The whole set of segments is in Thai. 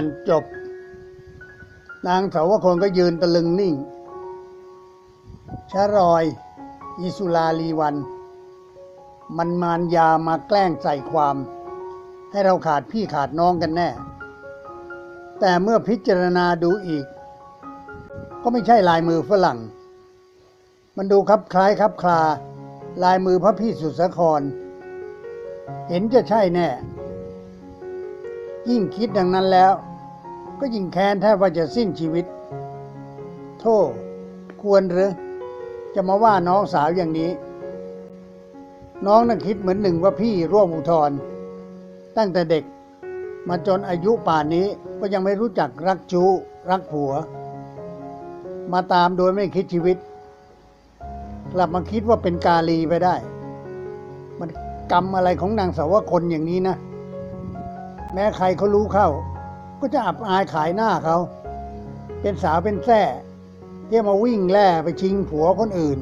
านจบ นางสาวคนก็ยืนตะลึงนิ่ง ชะรอยอิสุลาลีวัน มันมารยามาแกล้งใส่ความ ให้เราขาดพี่ขาดน้องกันแน่ แต่เมื่อพิจารณาดูอีก ก็ไม่ใช่ลายมือฝรั่ง มันดูคลับคล้ายคลับคลา ลายมือพระพี่สุสคร เห็นจะใช่แน่ยิ่งคิดดังนั้นแล้ว ก็ยิ่งแค้นแทบว่าจะสิ้นชีวิต โทษควรหรือ จะมาว่าน้องสาวอย่างนี้ น้องน่ะคิดเหมือนหนึ่งว่าพี่ร่วมอุทธร์ตั้งแต่เด็กมาจนอายุป่านนี้ก็ยังไม่รู้จักรักชู้รักผัว มาตามโดยไม่คิดชีวิต กลับมาคิดว่าเป็นกาลีไปได้ มันกรรมอะไรของนางสาวคนอย่างนี้นะ แม้ใครเขารู้เข้า ก็จะอับอายขายหน้าเขา เป็นสาวเป็นแท้ที่มาวิ่งแล่ไปชิงผัวคนอื่น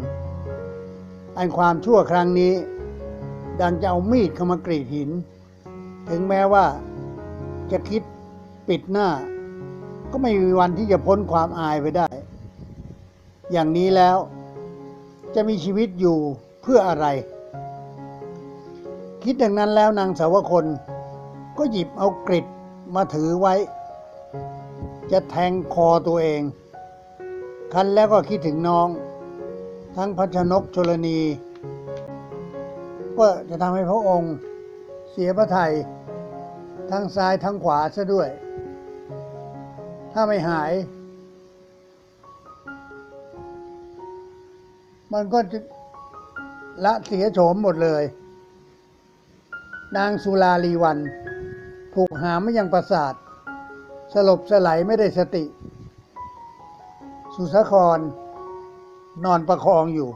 อันความชั่วครั้งนี้ ดังจะเอามีดเข้ามากรีดหิน ถึงแม้ว่าจะคิดปิดหน้า ก็ไม่มีวันที่จะพ้นความอายไปได้ อย่างนี้แล้ว จะมีชีวิตอยู่เพื่ออะไร คิดดังนั้นแล้วนางสาวคนก็หยิบเอากริด มาถือไว้ จะแทงคอตัวเองคันแล้วก็คิดถึงน้อง ทั้งพัชนกชลนี ก็จะทำให้พระองค์เสียพระทัยทั้งซ้ายทั้งขวาซะด้วย ถ้าไม่หาย มันก็จะละเสียโฉมหมดเลย นางสุลาลีวัน ถูกหามไม่ยังประสาท สลบสลายไม่ได้สติ สุสคร นอนประคองอยู่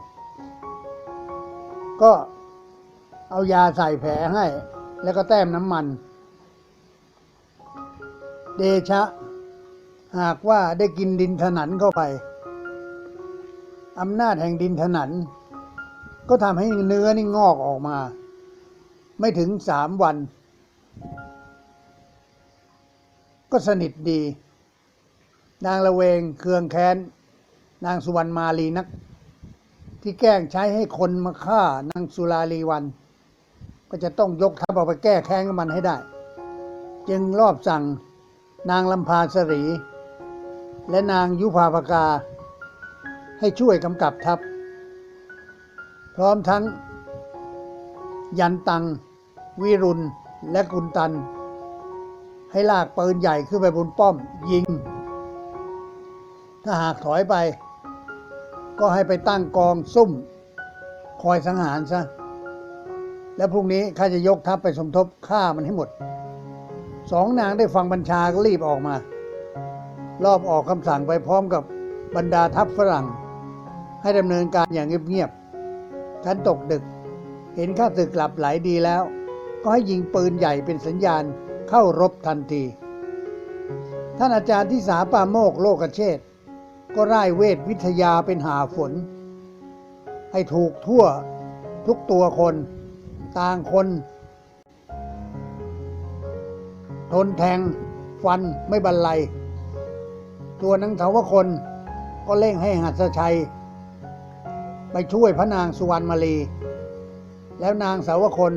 ก็เอายาใส่แผลให้ แล้วก็แต้มน้ำมัน เดชะ หากว่าได้กินดินถนันเข้าไปอำนาจแห่งดินถนัน ก็ทำให้เนื้อนี่งอกออกมา ไม่ถึงสามวัน ก็สนิทดี นางละเวงเคืองแค้น นางสุวรรณมาลีนัก ที่แกล้งใช้ให้คนมาฆ่านางสุลาลีวัน ก็จะต้องยกทัพออกไปแก้แค้นกับมันให้ได้ จึงรอบสั่งนางลำพาสรี และนางยุพาภกา ให้ช่วยกำกับทัพ พร้อมทั้งยันตัง วิรุณ และกุนตัน ให้ลากปืนใหญ่ขึ้นไปบนป้อมยิง ถ้าหากถอยไป ก็ให้ไปตั้งกองซุ่ม คอยสังหารซะ แล้วพรุ่งนี้ข้าจะยกทัพไปสมทบฆ่ามันให้หมด สองนางได้ฟังบัญชาก็รีบออกมา รอบออกคำสั่งไปพร้อมกับบรรดาทัพฝรั่ง ให้ดำเนินการอย่างเงียบๆทันตกดึก เห็นข้าศึกหลับไหลดีแล้ว ก็ให้ยิงปืนใหญ่เป็นสัญญาณ เข้ารบทันที ท่านอาจารย์ที่สาปาโมกโลกเชษฐ์ก็ร่ายเวทวิทยาเป็นหาฝน ให้ถูกทั่วทุกตัวคนต่างคน ทนแทงฟันไม่บรรลัย ตัวนังเถาวคนก็เร่งให้หัสชัย ไปช่วยพระนางสุวรรณมาลี แล้วนางสาวคน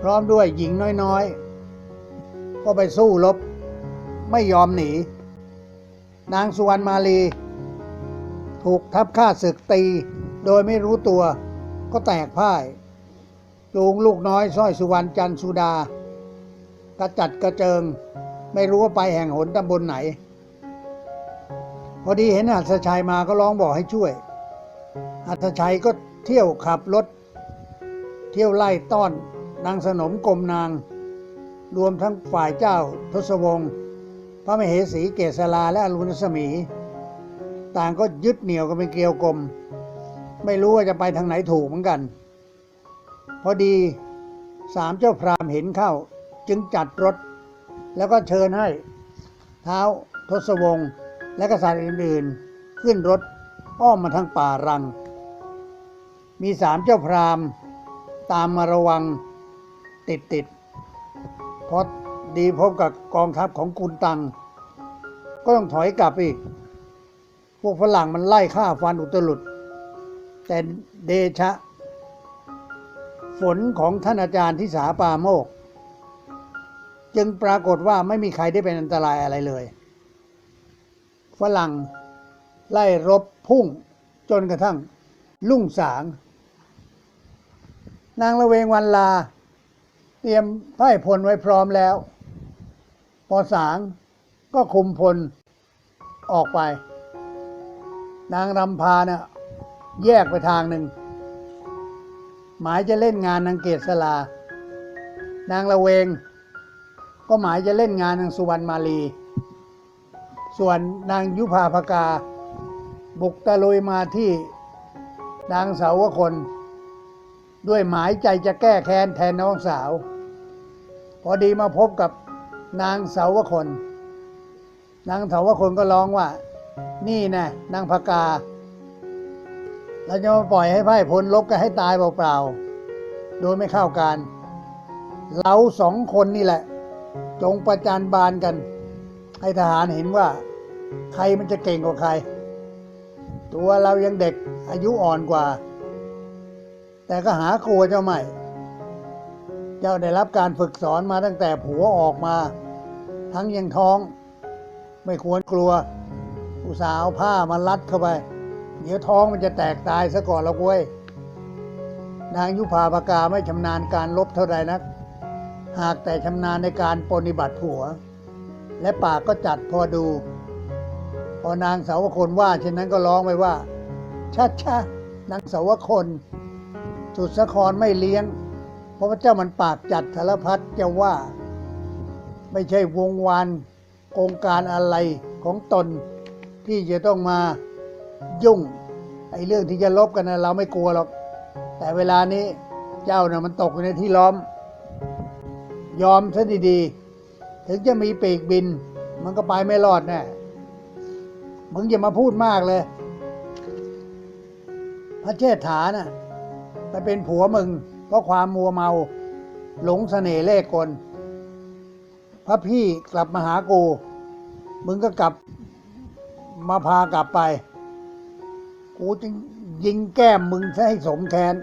พร้อมด้วยหญิงน้อยๆ ก็ไปสู้รบ ไม่ยอมหนี นางสุวรรณมาลี ถูกทัพข้าศึกตี โดยไม่รู้ตัวก็แตกพ่าย จูงลูกน้อยสร้อยสุวรรณจันทร์สุดากระจัดกระเจิง ไม่รู้ว่าไปแห่งหนตำบลไหน พอดีเห็นหัสชัยมาก็ร้องบอกให้ช่วยหัสชัยก็เที่ยวขับรถ เที่ยวไล่ต้อนนางสนมกรมนาง รวมทั้งฝ่ายเจ้าทศวงศ์พระมเหสีเกษราและอรุณสมี ต่างก็ยึดเหนี่ยวกันเป็นเกลียวกลม ไม่รู้ว่าจะไปทางไหนถูกเหมือนกัน พอดีสามเจ้าพรามเห็นเข้าจึงจัดรถ แล้วก็เชิญให้เท้าทศวงศ์และกษัตริย์อื่นๆ ขึ้นรถอ้อมมาทางป่ารัง มีสามเจ้าพรามตามมาระวังติดติดๆ พอดีพบกับกองทัพของกุนตัง ก็ต้องถอยกลับอีก พวกฝรั่งมันไล่ฆ่าฟันอุตลุด แต่เดชะ ฝนของท่านอาจารย์ที่สาปาโมก จึงปรากฏว่าไม่มีใครได้เป็นอันตรายอะไรเลย ฝรั่งไล่รบพุ่งจนกระทั่งลุ่งสาง นางละเวงวันลา เตรียมไพ่พลไว้พร้อมแล้วพอสางก็คุมพลออกไป นางรำพาเนี่ยแยกไปทางหนึ่ง หมายจะเล่นงานนางเกศลา นางละเวง ก็หมายจะเล่นงานนางสุวรรณมาลี ส่วนนางยุพาภกา บุกตะลุยมาที่นางสาวคน ด้วยหมายใจจะแก้แค้นแทนน้องสาว พอดีมาพบกับนางสาวคน นางสาวคนก็ร้องว่า นี่น่นางพกา เราจะมาปล่อยให้ไพ่พลลบกันให้ตายเปล่าๆ โดยไม่เข้าการ เราสองคนนี่แหละ จงประจานบานกัน ให้ทหารเห็นว่า ใครมันจะเก่งกว่าใคร ตัวเรายังเด็กอายุอ่อนกว่า แต่ก็หากลัวเจ้าไม่ เจ้าได้รับการฝึกสอนมาตั้งแต่ผัวออกมา ทั้งยังท้อง ไม่ควรกลัว อุตส่าห์เอาผ้ามารัดเข้าไป เดี๋ยวท้องมันจะแตกตายซะก่อนล้วเว้ยนางยุพาปากาไม่ชำนาญการลบเท่าไรนัก หากแต่ชำนาญในการปฏิบัติผัว และปากก็จัดพอดู พอนางสาวคนว่าเช่นนั้นก็ร้องไปว่าชัดชะนางสาวคนสุดสะครไม่เลี้ยง เพราะพระเจ้ามันปากจัดสารพัดจะว่า ไม่ใช่วงวานโครงการอะไรของตนที่จะต้องมายุ่งไอ้เรื่องที่จะลบกันนะเราไม่กลัวหรอก แต่เวลานี้เจ้าน่ะมันตกอยู่ในที่ล้อม ยอมซะดีๆ ถึงจะมีปีกบิน มันก็ไปไม่รอดแน่มึงอย่ามาพูดมากเลย พระเชษฐาน่ะไปเป็นผัวมึง ราะความมัวเมาหลงเสน่ห์เล่กลพระพี่กลับมาหากู มึงก็กลับมาพากลับไป กูจึงยิงแก้มมึงซะให้สมแค้น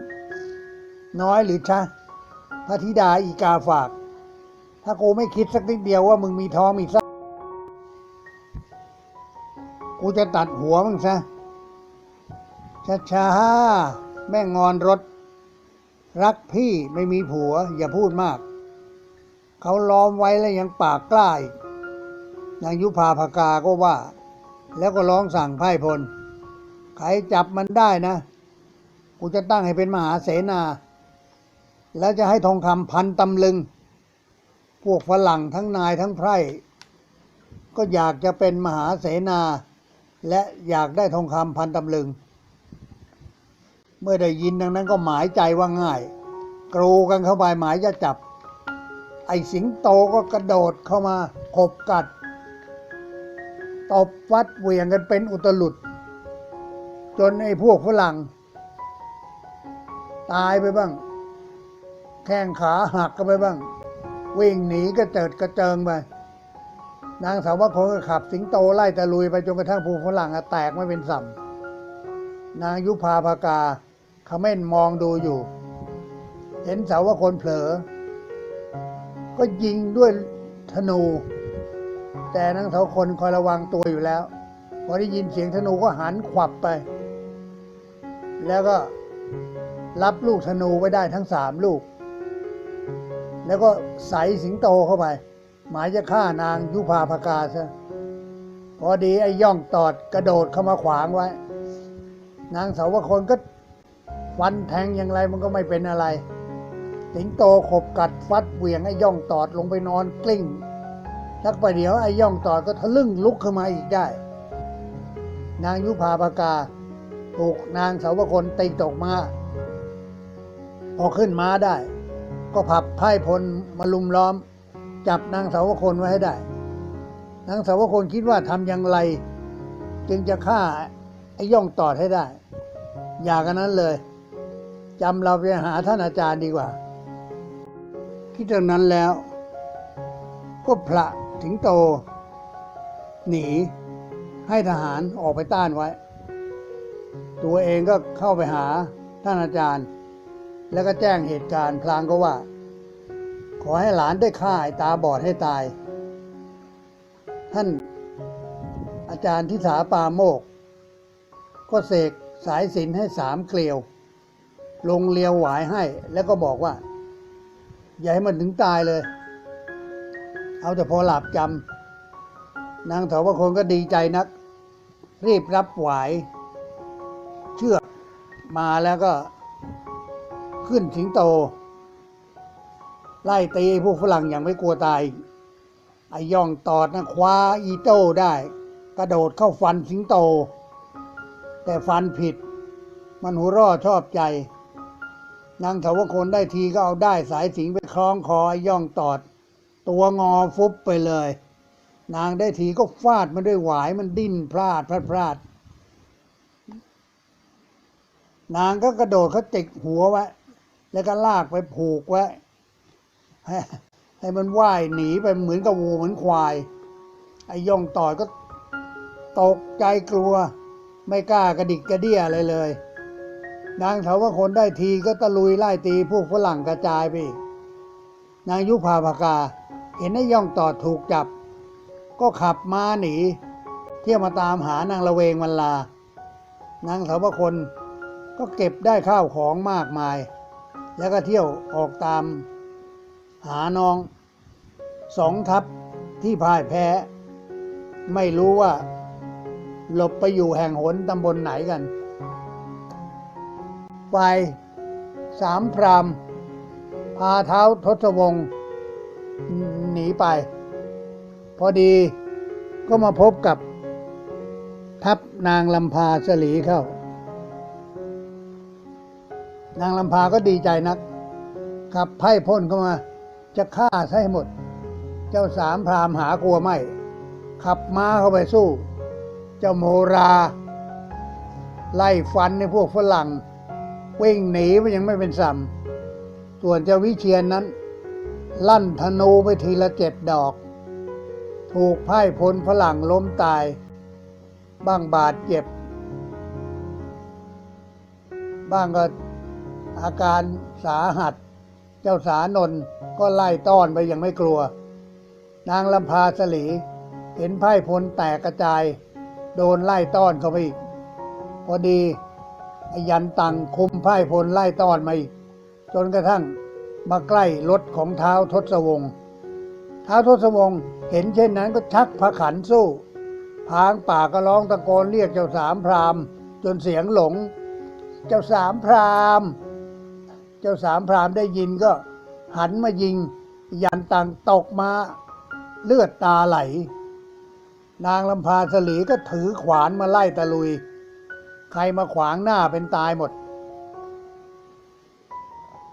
น้อยหรือชะพระธิดาอีกาฝาก ถ้ากูไม่คิดสักนิดเดียวว่ามึงมีท้องมีไส้กูจะตัดหัวมึงซะช้าๆแม่งอนรถ รักพี่ไม่มีผัว อย่าพูดมาก เขาล้อมไว้แล้วยังปากกล้าอีกนางยุพาภากาก็ว่า แล้วก็ร้องสั่งไพ่พล ใครจับมันได้นะ กูจะตั้งให้เป็นมหาเสนา แล้วจะให้ทองคำพันตำลึง พวกฝรั่งทั้งนายทั้งไพร่ก็อยากจะเป็นมหาเสนา และอยากได้ทองคำพันตำลึง เมื่อได้ยินดังนั้นก็หมายใจว่าง่าย กรูกันเข้าไปหมายจะจับ ไอ้สิงโตก็กระโดดเข้ามาขบกัดตบฟัดเหวี่ยงกันเป็นอุตลุด จนไอ้พวกฝรั่ง ตายไปบ้าง แข้งขาหักกันไปบ้าง วิ่งหนีก็เจิดกระเจิงไป นางสาวคนก็ขับสิงโตไล่ตะลุยไปจนกระทั่งผู้ฝรั่งแตกไม่เป็นสัมนางยุพาภากา ขม่นมองดูอยู่ เห็นสาวคนเผลอ ก็ยิงด้วยธนู แต่นางสาวคนคอยระวังตัวอยู่แล้ว พอได้ยินเสียงธนูก็หันขวับไป แล้วก็รับลูกธนูไว้ได้ทั้งสามลูก แล้วก็ใส่สิงโตเข้าไป หมายจะฆ่านางยุพาภากาซะพอดีไอ้ย่องตอดกระโดดเข้ามาขวางไว้ นางสาวคนก็ ฟันแทงอย่างไรมันก็ไม่เป็นอะไร สิงโตขบกัดฟัดเหวี่ยงไอ้ย่องตอดลงไปนอนกลิ้งสักประเดี๋ยวไอ้ย่องตอดก็ทะลึ่งลุกขึ้นมาอีกได้ นางยุพาปากาถูกนางสาวคนตีตกมาพอขึ้นมาได้ ก็ผับไพ่พลมาลุมล้อม จับนางสาวคนไว้ให้ได้ นางสาวคนคิดว่าทำอย่างไร จึงจะฆ่าไอ้ย่องตอดให้ได้ อย่ากันนั้นเลย จำเราไปหาท่านอาจารย์ดีกว่า คิดเท่านั้นแล้วก็พระสิงโต หนี ให้ทหารออกไปต้านไว้ ตัวเองก็เข้าไปหาท่านอาจารย์ แล้วก็แจ้งเหตุการณ์พลางก็ว่า ขอให้หลานได้ฆ่าไอ้ตาบอดให้ตาย ท่านอาจารย์ทิสาปาโมก ก็เสกสายสินให้สามเกลียว ลงเลียวหวายให้ แล้วก็บอกว่า อย่าให้มันถึงตายเลย เอาแต่พอหลับจำนางเถาวคนก็ดีใจนัก รีบรับหวาย เชือกมาแล้วก็ขึ้นสิงโต ไล่ตีพวกฝรั่งอย่างไม่กลัวตาย ไอย่องตอดนะคว้าอีโต้ได้ กระโดดเข้าฟันสิงโต แต่ฟันผิดมันหัวร่อชอบใจ นางเถาวคนได้ทีก็เอาได้สายสิงไปคล้องคอไอย่องตอด ตัวงอฟุบไปเลย นางได้ทีก็ฟาดมันด้วยหวายมันดิ้นพลาดพลาดพลาด นางก็กระโดดเขาจิกหัวไว้ แล้วก็ลากไปผูกไว้ให้มันว่ายหนีไปเหมือนกับวัวเหมือนควาย ไอ้ย่องต่อยก็ตกใจกลัว ไม่กล้ากระดิกกระเดี้ยอะไรเลย นางเถาวคนได้ทีก็ตะลุยไล่ตีพวกฝรั่งกระจายไป นางยุพาภากา เห็นไอ้ย่องต่อดถูกจับ ก็ขับม้าหนี เที่ยวมาตามหานางละเวงวันลา นางเถาวคนก็เก็บได้ข้าวของมากมาย แล้วก็เที่ยวออกตามหาน้องสองทัพที่พ่ายแพ้ ไม่รู้ว่า หลบไปอยู่แห่งหนตำบลไหนกัน ฝ่ายสามพรามพาเท้าทศวงศ์หนีไป พอดีก็มาพบกับทัพนางลำพาสลีเข้า นางลำพาก็ดีใจนักขับไพ่พ่นเข้ามาจะฆ่าใช่หมด เจ้าสามพรามหากลัวไม่ ขับม้าเข้าไปสู้ เจ้าโมรา ไล่ฟันในพวกฝรั่ง วิ่งหนีไปยังไม่เป็นสัมส่วนเจ้าวิเชียนนั้น ลั่นธนูไปทีละเจ็ดดอก ถูกไพ่พลฝรั่งล้มตาย บ้างบาดเจ็บ บ้างก็อาการสาหัส เจ้าสานนก็ไล่ต้อนไปยังไม่กลัว นางลำพาสลีเห็นไพ่พลแตกกระจาย โดนไล่ต้อนเข้าไปอีก พอดี ไอ้ยันตังคุมไพ่พลไล่ต้อนมาอีก จนกระทั่งมาใกล้รถของเท้าทศวงศ์เท้าทศวงศ์เห็นเช่นนั้นก็ชักพระขันสู้ พางป่าก็ร้องตะโกนเรียกเจ้าสามพรามจนเสียงหลง เจ้าสามพรามเจ้าสามพรามได้ยินก็หันมายิง ยันตังตกมาเลือดตาไหล นางลำพาสลีก็ถือขวานมาไล่ตะลุย ใครมาขวางหน้าเป็นตายหมด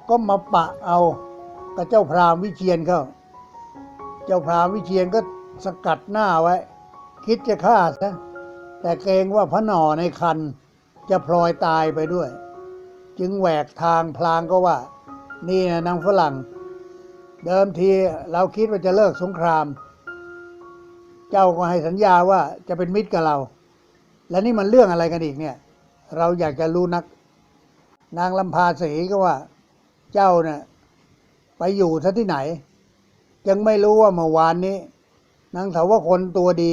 ก็มาปะเอากับเจ้าพรามวิเชียนเขาเจ้าพรามวิเชียนก็สกัดหน้าไว้ คิดจะฆ่าซะแต่เกรงว่าพระหน่อในคันจะพลอยตายไปด้วย จึงแหวกทางพลางก็ว่า นี่นะนางฝรั่ง เดิมทีเราคิดว่าจะเลิกสงคราม เจ้าก็ให้สัญญาว่าจะเป็นมิตรกับเรา และนี่มันเรื่องอะไรกันอีกเนี่ย เราอยากจะรู้นัก นางลำพาสีก็ว่า เจ้าเนี่ยไปอยู่ซะที่ไหนยังไม่รู้ว่าเมื่อวานนี้ นางเถาวคนตัวดี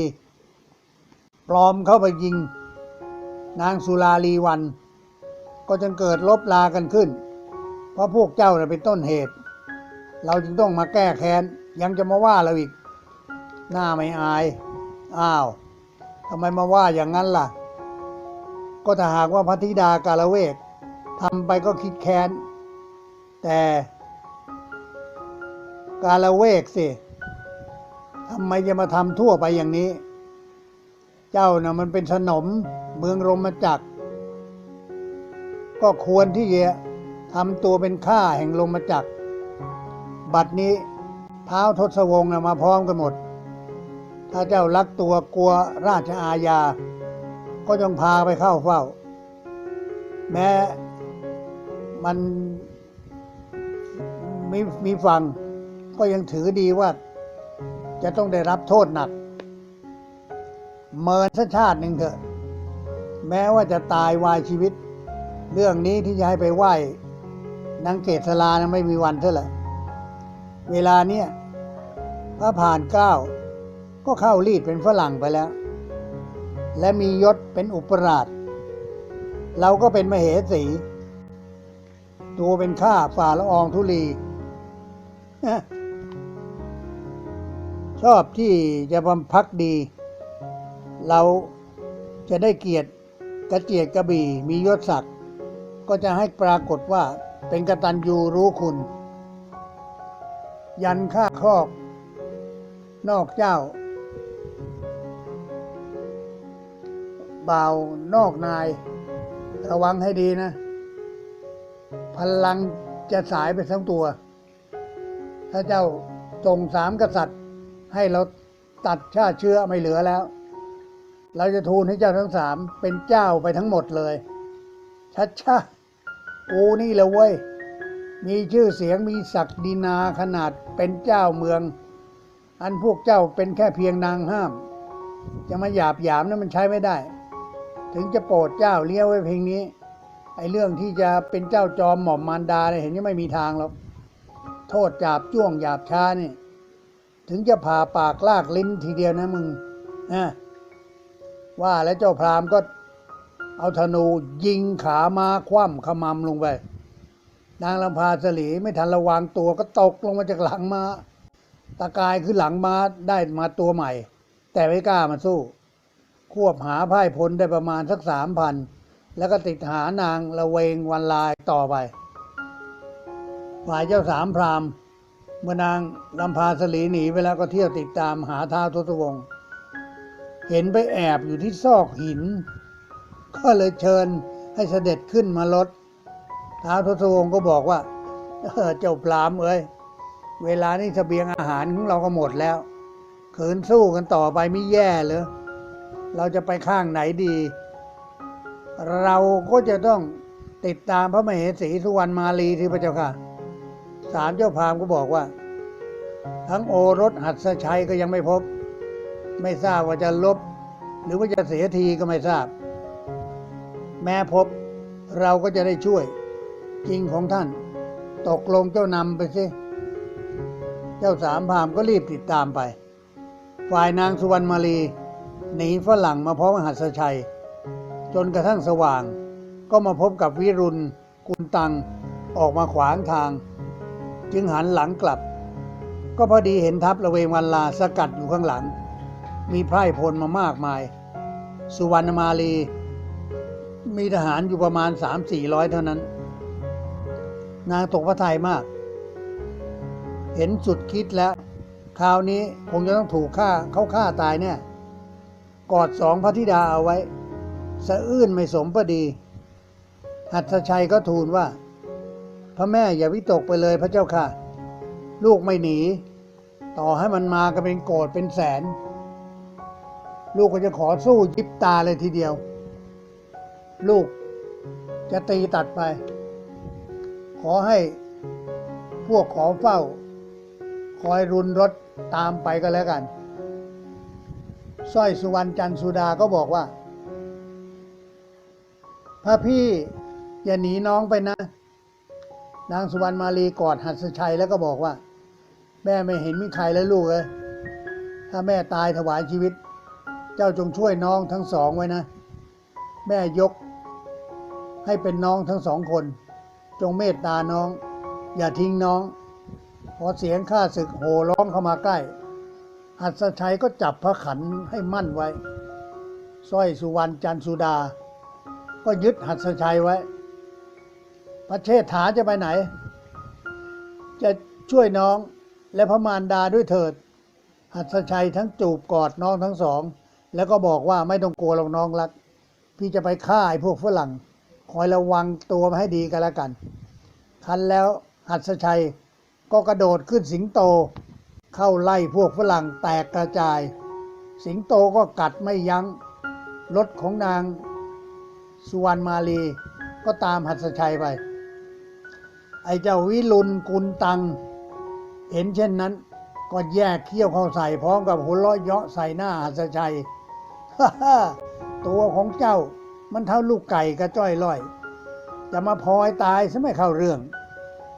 ปลอมเข้าไปยิง นางสุลาลีวัน ก็จึงเกิดลบลากันขึ้น เพราะพวกเจ้าเนี่ยเป็นต้นเหตุ เราจึงต้องมาแก้แค้น ยังจะมาว่าเราอีก หน้าไม่อาย อ้าวทำไมมาว่าอย่างนั้นล่ะ ก็ถ้าหากว่าพระธิดากาลเวกทำไปก็คิดแค้น แต่กาลเวกสิทำไมจะมาทำทั่วไปอย่างนี้ เจ้าน่ะมันเป็นสนมเมืองรมจักร ก็ควรที่จะทำตัวเป็นข้าแห่งลมจักร บัดนี้เท้าทศวงศ์น่ะมาพร้อมกันหมด ถ้าเจ้ารักตัวกลัวราชอาญา ก็จงพาไปเข้าเฝ้า แม้มันมีมีฟังก็ยังถือดีว่า จะต้องได้รับโทษหนัก เมินสักชาติหนึ่งเถอะ แม้ว่าจะตายวายชีวิต เรื่องนี้ที่จะให้ไปไหว้นางเกศลานะไม่มีวันเท่าไหร่เวลาเนี้ยพระผ่านเก้าก็เข้ารีดเป็นฝรั่งไปแล้ว และมียศเป็นอุปราช เราก็เป็นมเหสี ตัวเป็นข้าฝ่าละอองธุลี ชอบที่จะบำพักดี เราจะได้เกียรติกระเจียดกระบี่มียศศักดิ์ก็จะให้ปรากฏว่าเป็นกตัญญูรู้คุณ ยันข้าครอก นอกเจ้า บ่าวนอกนาย ระวังให้ดีนะ พลังจะสายไปทั้งตัว ถ้าเจ้าทรงสามกษัตริย์ ให้เราตัดชาติเชื้อไม่เหลือแล้ว เราจะทูลให้เจ้าทั้งสามเป็นเจ้าไปทั้งหมดเลย ชัดชากูนี่แหละเว้ย มีชื่อเสียงมีศักดินาขนาดเป็นเจ้าเมือง อันพวกเจ้าเป็นแค่เพียงนางห้าม จะมาหยาบหยามนั้นมันใช้ไม่ได้ ถึงจะโปรดเจ้าเลี้ยวไว้เพียงนี้ ไอ้เรื่องที่จะเป็นเจ้าจอมหม่อมมารดาเนี่ยเห็นยังไม่มีทางหรอกโทษจาบจ้วงหยาบช้านี่ ถึงจะผ่าปากลากลิ้นทีเดียวนะมึงนะว่าแล้วเจ้าพรามก็เอาธนูยิงขามาคว่ำขมำลงไป นางลำพาสลีไม่ทันระวังตัวก็ตกลงมาจากหลังมา้าตะกายขึ้นหลังมาได้มาตัวใหม่ แต่ไม่กล้ามาสู้ ควบหาพ่ายพลได้ประมาณสักสามพันแล้วก็ติดหานางละเวงวันลายต่อไป ฝ่ายเจ้าสามพราหมณ์เมื่อนางลำพาสลีหนีไปแล้วก็เที่ยวติดตามหาท้าวทศวงศ์เห็นไปแอบอยู่ที่ซอกหิน ก็เลยเชิญให้เสด็จขึ้นมาลดท้าวทศวงศ์ก็บอกว่าเจ้าพราหมณ์เอ้ยเวลานี้เสบียงอาหารของเราก็หมดแล้วขืนสู้กันต่อไปไม่แย่เหรอ เราจะไปข้างไหนดี เราก็จะต้องติดตามพระมเหสีสุวรรณมาลีที่พระเจ้าค่ะ สามเจ้าพามก็บอกว่า ทั้งโอรสหัสชัยก็ยังไม่พบ ไม่ทราบว่าจะลบ หรือว่าจะเสียทีก็ไม่ทราบ แม้พบเราก็จะได้ช่วยจริงของท่าน ตกลงเจ้านำไปสิเจ้าสามพามก็รีบติดตามไป ฝ่ายนางสุวรรณมาลี หนีฝรั่งมาพร้อมหัสชัย จนกระทั่งสว่าง ก็มาพบกับวิรุณกุลตังออกมาขวางทาง จึงหันหลังกลับ ก็พอดีเห็นทัพระเวงวันลาสกัดอยู่ข้างหลัง มีไพร่พลมามากมาย สุวรรณมาลี มีทหารอยู่ประมาณสามสี่ร้อยเท่านั้น นางตกพระทัยมาก เห็นสุดคิดแล้ว คราวนี้คงจะต้องถูกฆ่าเขาฆ่าตายเนี่ย กอดสองพระธิดาเอาไว้ สะอื้นไม่สมประดี หัตถชัยก็ทูลว่า พระแม่อย่าวิตกไปเลยพระเจ้าค่ะ ลูกไม่หนี ต่อให้มันมาก็เป็นโกรธเป็นแสน ลูกก็จะขอสู้ยิบตาเลยทีเดียว ลูกจะตีตัดไป ขอให้พวกขอเฝ้า คอยรุนรถตามไปก็แล้วกัน สร้อยสุวรรณจันสุดาก็บอกว่า พระพี่อย่าหนีน้องไปนะ นางสุวรรณมาลีกอดหัสชัยแล้วก็บอกว่า แม่ไม่เห็นมีใครแล้วลูกเลย ถ้าแม่ตายถวายชีวิต เจ้าจงช่วยน้องทั้งสองไว้นะ แม่ยก ให้เป็นน้องทั้งสองคน จงเมตตาน้อง อย่าทิ้งน้อง พอเสียงข้าศึกโห่ร้องเข้ามาใกล้ หัสชัยก็จับพระขันให้มั่นไว้สร้อยสุวรรณจันสุดา ก็ยึดหัสชัยไว้ พระเชษฐาจะไปไหน จะช่วยน้องและพระมารดาด้วยเถิด หัสชัยทั้งจูบกอดน้องทั้งสอง แล้วก็บอกว่าไม่ต้องกลัวหรอกน้องรัก พี่จะไปฆ่าไอ้พวกฝรั่ง คอยระวังตัวมาให้ดีกันล้วกัน คันแล้วหัสชัยก็กระโดดขึ้นสิงโต เข้าไล่พวกฝรั่งแตกกระจาย สิงโตก็กัดไม่ยัง้ง รถของนางสุวรรณมาลีก็ตามหัสชัยไป ไอ้เจ้าวิรุณกุลตัง เห็นเช่นนั้น ก็แยกเขี้ยวเข้าใส่พร้อมกับหัวเราะเยาะใส่หน้าหัสชัยตัวของเจ้ามันเท่าลูกไก่กระจ้อยล่อย จะมาพลอยตายซะไม่เข้าเรื่อง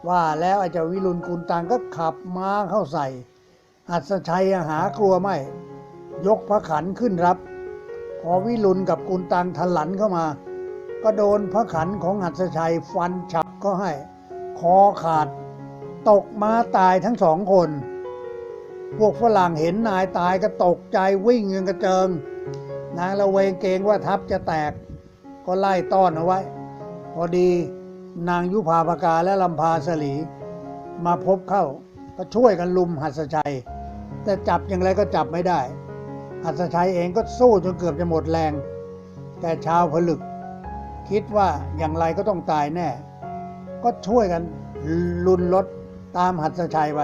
ว่าแล้วไอ้เจ้าวิรุณกุลตังก็ขับม้าเข้าใส่ หัสชัยหากลัวไม่ ยกพระขันขึ้นรับ พอวิรุณกับกุลตังทลันเข้ามา ก็โดนพระขันของหัสชัยฟันฉับก็ให้ คอขาด ตกมาตายทั้งสองคน พวกฝรั่งเห็นนายตายก็ตกใจวิ่งเงินกระเจิง นางละเวงเกรงว่าทัพจะแตก ก็ไล่ต้อนเอาไว้ พอดีนางยุพาภากาและลำพาสลี มาพบเข้าก็ช่วยกันลุมหัสชัย แต่จับอย่างไรก็จับไม่ได้หัศชัยเองก็สู้จนเกือบจะหมดแรง แต่ชาวผลึก คิดว่าอย่างไรก็ต้องตายแน่ ก็ช่วยกันลุนรถตามหัตถชัยไป